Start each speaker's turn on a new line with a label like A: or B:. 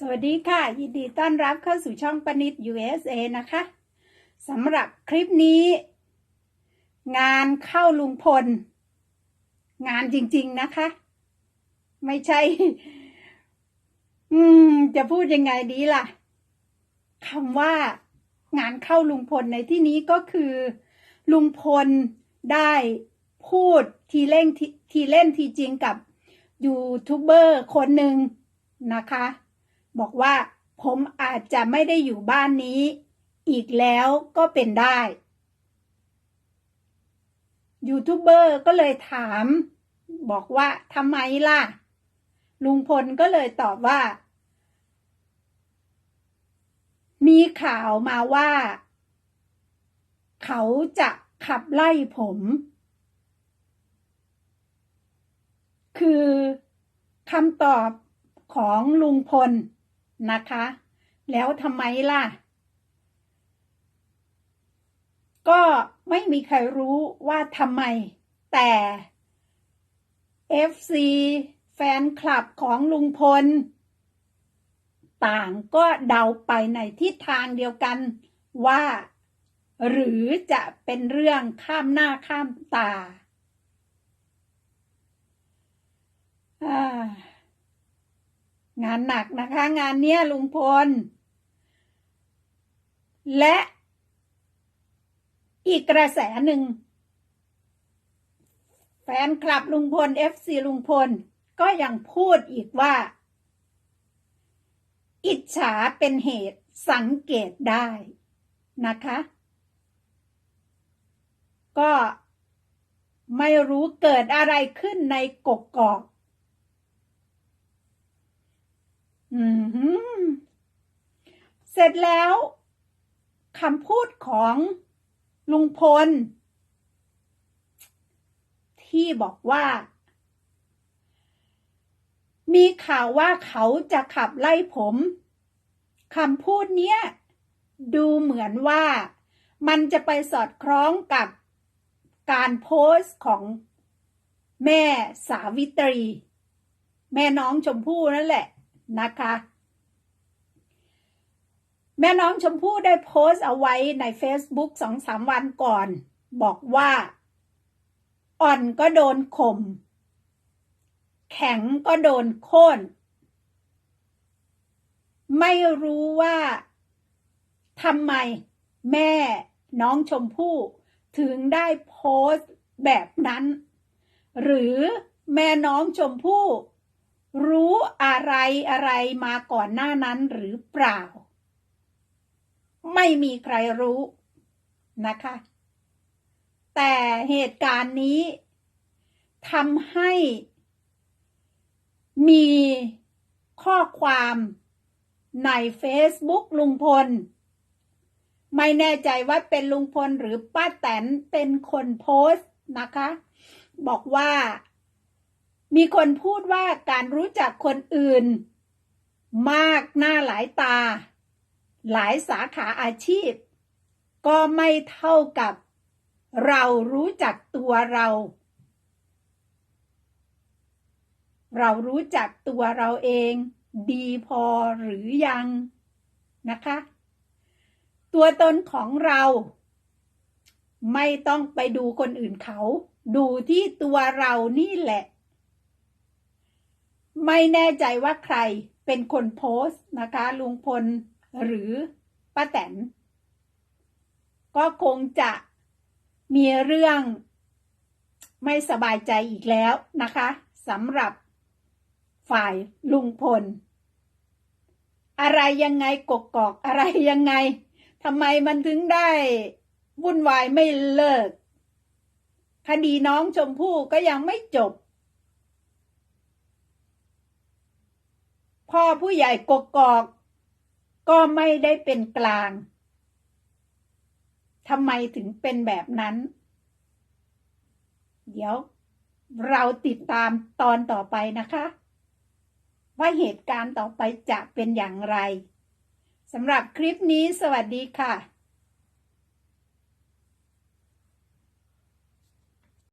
A: สวัสดีค่ะ ยินดีต้อนรับเข้าสู่ช่องปนิด USA นะคะสำหรับคลิปนี้ งานเข้าลุงพล งานจริง ๆนะคะ ไม่ใช่ อืม จะพูดยังไงดีล่ะคำว่า งานเข้าลุงพลในที่นี้ก็คือ ลุงพลได้พูดทีเล่นททีเล่นทีจริงกับยูทูบเบอร์คนหนึ่งนะคะ บอกว่า ผมอาจจะไม่ได้อยู่บ้านนี้ อีกแล้วก็เป็นได้ยูทูบเบอร์ก็เลยถาม บอกว่าทำไมล่ะ ลุงพลก็เลยตอบว่า มีข่าวมาว่า เขาจะขับไล่ผม คือคำตอบของลุงพล นะคะ แล้วทำไมล่ะ ก็ไม่มีใครรู้ว่าทำไม แต่ FC แฟนคลับของลุงพล ต่างก็เดาไปในทิศทางเดียวกันว่า หรือจะเป็นเรื่องข้ามหน้าข้ามตา อ่า งานหนักนะคะ งานเนี้ยลุงพล และอีกกระแสหนึ่ง แฟนคลับลุงพล FC ลุงพล ก็ยังพูดอีกว่า อิจฉาเป็นเหตุสังเกตได้นะคะ ก็ไม่รู้เกิดอะไรขึ้นในกกอก อืม เสร็จแล้วคำพูดของลุงพล ที่บอกว่า มีข่าวว่าเขาจะขับไล่ผมคำพูดเนี้ย ดูเหมือนว่ามันจะไปสอดคล้องกับการโพสต์ของแม่สาวิตรี แม่น้องชมพู่นั่นแหละ นะคะ แม่น้องชมพู่ได้โพสต์เอาไว้ใน Facebook สองสามวันก่อน บอกว่า อ่อนก็โดนข่มแข็งก็โดนโค่น ไม่รู้ว่าทำไมแม่น้องชมพู่ถึงได้โพสต์แบบนั้น หรือแม่น้องชมพู่ รู้อะไรอะไรมาก่อนหน้านั้นหรือเปล่า ไม่มีใครรู้นะคะ แต่เหตุการณ์นี้ทำให้มีข้อความใน Facebook ลุงพล ไม่แน่ใจว่าเป็นลุงพลหรือป้าแตนเป็นคนโพสต์นะคะ บอกว่า มีคนพูดว่าการรู้จักคนอื่น มากหน้าหลายตา หลายสาขาอาชีพ ก็ไม่เท่ากับเรารู้จักตัวเรา เรารู้จักตัวเราเอง ดีพอหรือยังนะคะ ตัวตนของเรา ไม่ต้องไปดูคนอื่นเขา ดูที่ตัวเรานี่แหละ ไม่แน่ใจว่าใครเป็นคนโพสต์นะคะ ลุงพลหรือป้าแตน ก็คงจะมีเรื่องไม่สบายใจอีกแล้วนะคะสำหรับฝ่ายลุงพล อะไรยังไงกกกอกอะไรยังไงทำไมมันถึงได้วุ่นวายไม่เลิก คดีน้องชมพู่ก็ยังไม่จบ พ่อผู้ใหญ่กกกอกก็ไม่ได้เป็นกลางทำไมถึงเป็นแบบนั้น เดี๋ยวเราติดตามตอนต่อไปนะคะ ว่าเหตุการณ์ต่อไปจะเป็นอย่างไรสำหรับคลิปนี้สวัสดีค่ะ